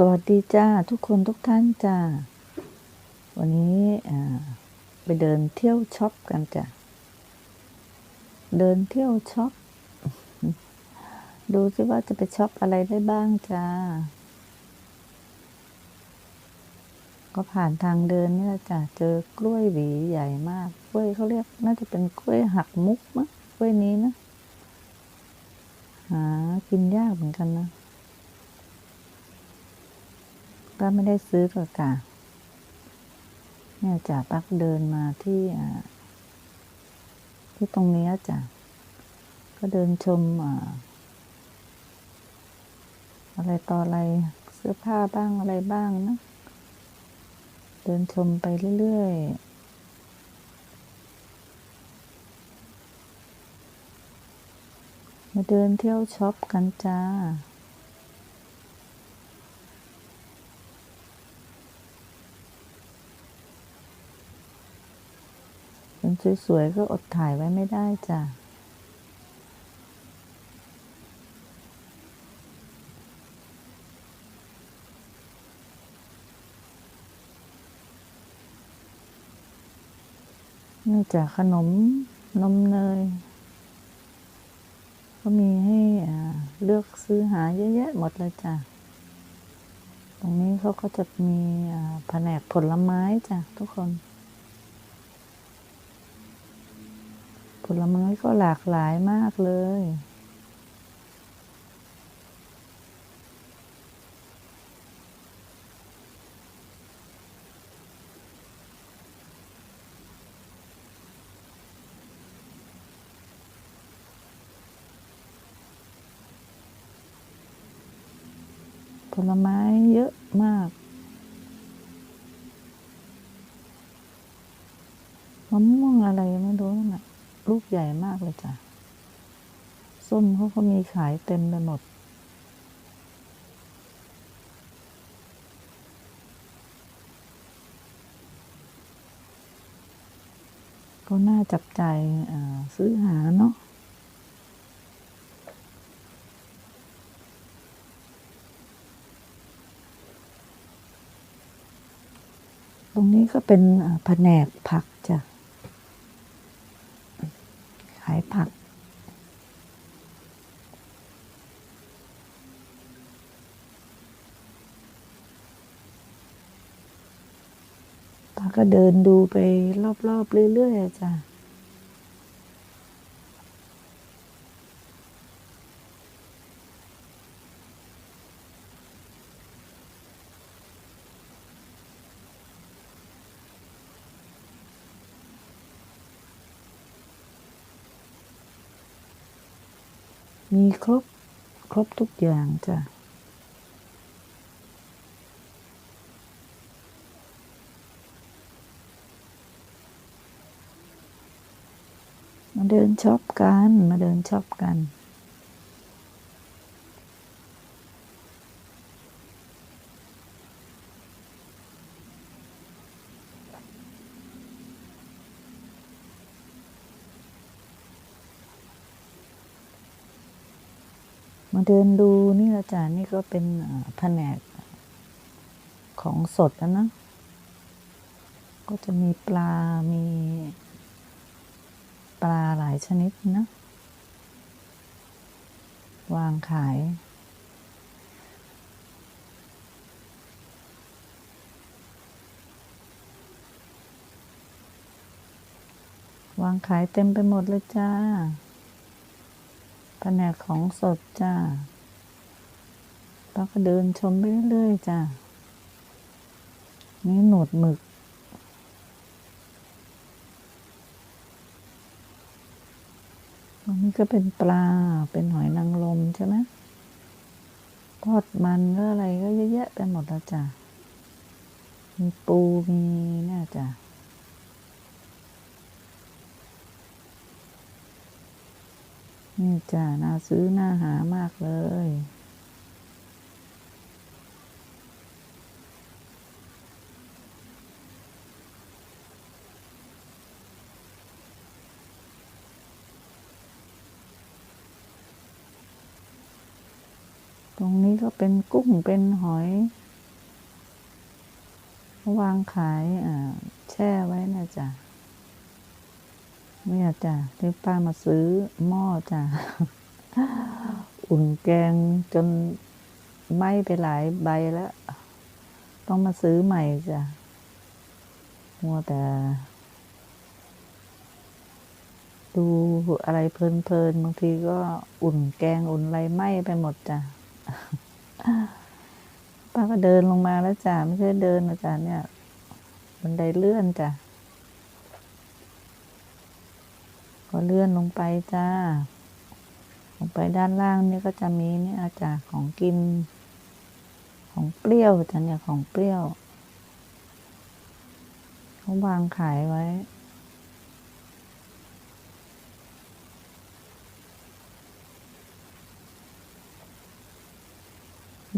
สวัสดีจ้าทุกคนทุกท่านจ้า วันนี้ไปเดินเที่ยวช็อปกันจ้ะ เดินเที่ยวช็อป ดูสิว่าจะไปช็อปอะไรได้บ้างจ้า ก็ผ่านทางเดินเนี่ยจ้ะ เจอกล้วยหวีใหญ่มาก กล้วยเขาเรียกน่าจะเป็นกล้วยหักมุกมั้งกล้วยนี้นะ หา กินยากเหมือนกันนะ ก็ไม่ได้ซื้อหรอกจ้ะเนี่ยจ้ะปักเดินมาที่ที่ตรงนี้จ้ะก็เดินชมอะไรต่ออะไรเสื้อผ้าบ้างอะไรบ้างนะ เดินชมไปเรื่อยๆมาเดินเที่ยวช็อปกันจ้า เป็นสวยๆก็อดถ่ายไว้ไม่ได้จ้ะนอกจากขนมนมเนย ก็มีให้เลือกซื้อหาเยอะแยะหมดเลยจ้ะ ตรงนี้เขาก็จะมีแผนกผลไม้จ้ะทุกคน ผลไม้ก็หลากหลายมากเลย ผลไม้เยอะมากมะม่วงอะไรไม่รู้นั่นน่ะ ลูกใหญ่มากเลยจ้ะ ส้มเขาก็มีขายเต็มไปหมด ก็น่าจับใจซื้อหาเนาะตรงนี้ก็เป็นแผนกผักจ้ะายผัก ป้าก็เดินดูไปรอบๆเรื่อยๆจ้ะ มีครบ ครบทุกอย่างจ้ะมาเดินช็อปกัน มาเดินช็อปกัน เดินดูนี่ละจ้ะนี่ก็เป็นแผนกของสดแล้วนะ ก็จะมีปลา มีปลาหลายชนิดนะ วางขาย วางขายเต็มไปหมดเลยจ้า แผนกของสดจ้าป้าก็เดินชมไปเรื่อยๆจ้านี่หนวดหมึกอันนี้ก็เป็นปลา เป็นหอยนางรมใช่ไหมทอดมันก็อะไรก็เยอะแยะไปหมดแล้วจ้ะมีปูมีเนี่ยจ้ะ นี่จ้ะน่าซื้อน่าหามากเลย ตรงนี้ก็เป็นกุ้งเป็นหอย วางขายแช่ไว้นะจ๊ะ เนี่ยจ้ะที่ป้ามาซื้อหม้อจ้ะอุ่นแกงจนไหม้ไปหลายใบแล้ว ต้องมาซื้อใหม่จ้ะมัวแต่ ดูอะไรเพลินๆบางทีก็อุ่นแกงอุ่นอะไรไหม้ไปหมดจ้ะป้าก็เดินลงมาแล้วจ้ะไม่ใช่เดินนะจ้ะเนี่ยบันไดเลื่อนจ้ะ ก็เลื่อนลงไปจ้า ลงไปด้านล่างนี่ก็จะมีเนี่ยจ้ะของกิน ของเปรี้ยวจ้ะเนี่ยของเปรี้ยวเขาวางขายไว้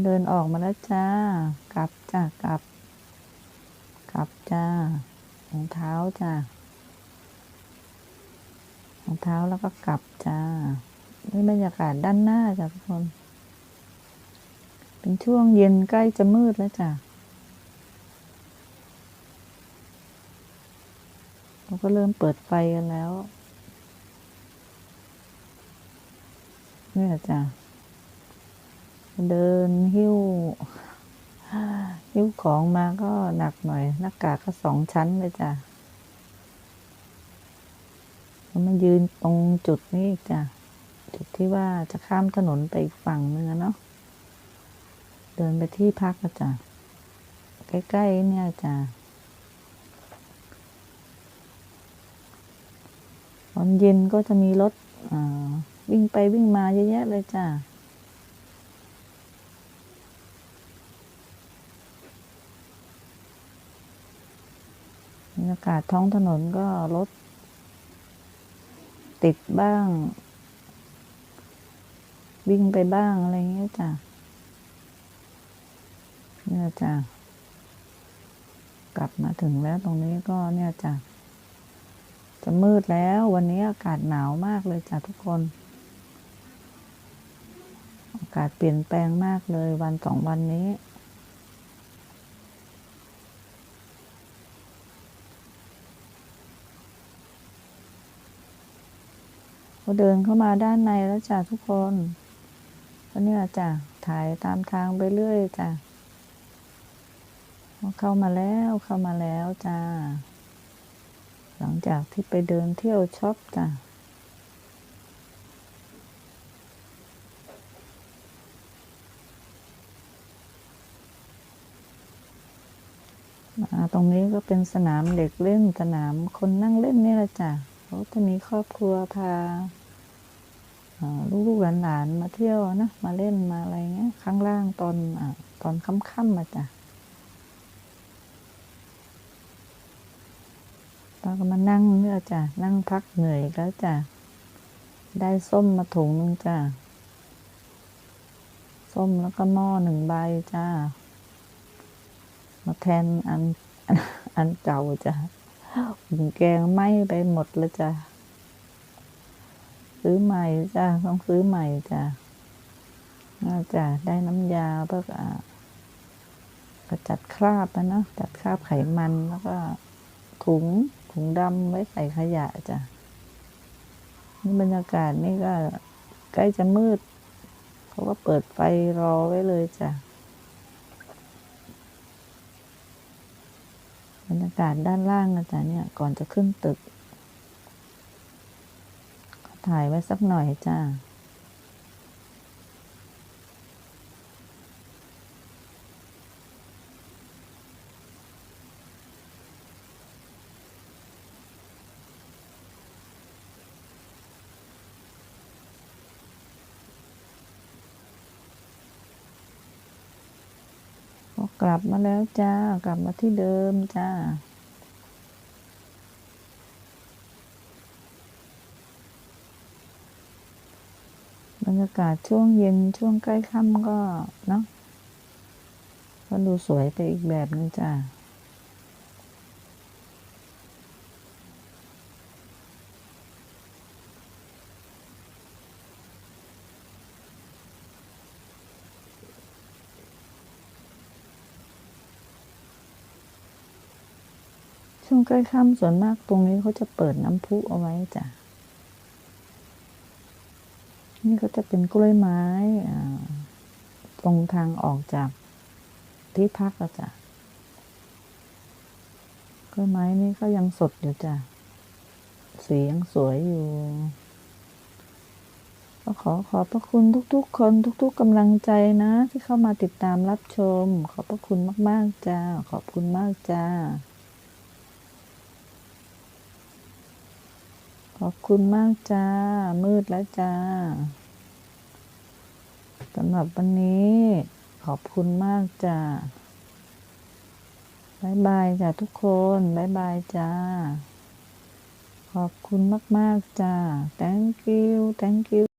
เดินออกมาแล้วจ้า กลับจ้ากลับ กลับจ้ารองเท้าจ้า องเท้าแล้วก็กลับจ้านี่บรรยากาศด้านหน้าจ้ะทุกคน เป็นช่วงเย็นใกล้จะมืดแล้วจ้ะเราก็เริ่มเปิดไฟกันแล้วนี่ยจ้ะเดินหิ้วหิ้วของมาก็หนักหน่อย หน้ากากก็สองชั้นเลยจ้ะ แล้วมายืนตรงจุดนี้จ้ะ จุดที่ว่าจะข้ามถนนไปอีกฝั่งนึงอะเนาะ เดินไปที่พักอะจ้ะ ใกล้ๆเนี่ยจ้ะตอนเย็นก็จะมีรถวิ่งไปวิ่งมาเยอะแยะเลยจ้ะบรรยากาศท้องถนนก็รถ ติดบ้าง วิ่งไปบ้างอะไรเงี้ยจ้ะเนี่ยจ้ะกลับมาถึงแล้วตรงนี้ก็เนี่ยจ้ะจะมืดแล้ววันนี้อากาศหนาวมากเลยจ้ะทุกคน อากาศเปลี่ยนแปลงมากเลยวันสองวันนี้ เดินเข้ามาด้านในแล้วจ้ะทุกคนก็เนี่ยจ้ะถ่ายตามทางไปเรื่อยจ้ะเข้ามาแล้วเข้ามาแล้วจ้า หลังจากที่ไปเดินเที่ยวช็อปจ้ะอ่าตรงนี้ก็เป็นสนามเด็กเล่นสนามคนนั่งเล่นนี่แหละจ้ะเขาจะมีครอบครัวพา ลูกๆหลานๆมาเที่ยวนะ มาเล่นมาอะไรเงี้ย ข้างล่างตอนอตอนค่ำๆมาจ้ะตอนก็มานั่งเนี่ยจ้ะ นั่งพักเหนื่อยแล้วจ้ะ ได้ส้มมาถุงนึงจ้ะ ส้มแล้วก็หม้อหนึ่งใบจ้ามาแทนอันอันเก่าจ้ะหุ่นแกงไหม้ไปหมดแล้วจ้ะ ซื้อใหม่จ้ะต้องซื้อใหม่จ้ะน่าจะได้น้ำยาเพื่ออ่ากจัดคราบนะนะ จัดคราบไขมันแล้วก็ถุงถุงดำไว้ใส่ขยะจ้ะนี่บรรยากาศนี่ก็ใกล้จะมืดเขาก็เปิดไฟรอไว้เลยจ้ะบรรยากาศด้านล่างนะจ๊ะเนี่ย ก่อนจะขึ้นตึก ถ่ายไว้สักหน่อยจ้าก็กลับมาแล้วจ้า กลับมาที่เดิมจ้า รรยากาศช่วงเย็นช่วงใกล้ค่ำก็เนาะก็ดูสวยไปอีกแบบนึงจ้าช่วงใกล้ค่ำส่วนมากตรงนี้เขาจะเปิดน้ำพุเอาไว้จ้ะ นี่ก็จะเป็นกล้วยไม้ตรงทางออกจากที่พักอะจ้ะกล้วยไม้นี่ก็ยังสดอยู่จ้ะสียังสวยอยู่ก็ขอขอบพระคุณทุกๆ คนทุก ๆกำลังใจนะ ที่เข้ามาติดตามรับชม ขอบพระคุณมาก ๆ จ้า ขอบคุณมากจ้า ขอบคุณมากจ้า มืดแล้วจ้า สำหรับวันนี้ขอบคุณมากจ้าบายบายจ้าทุกคนบายบายจ้า ขอบคุณมาก ๆ จ้า thank you thank you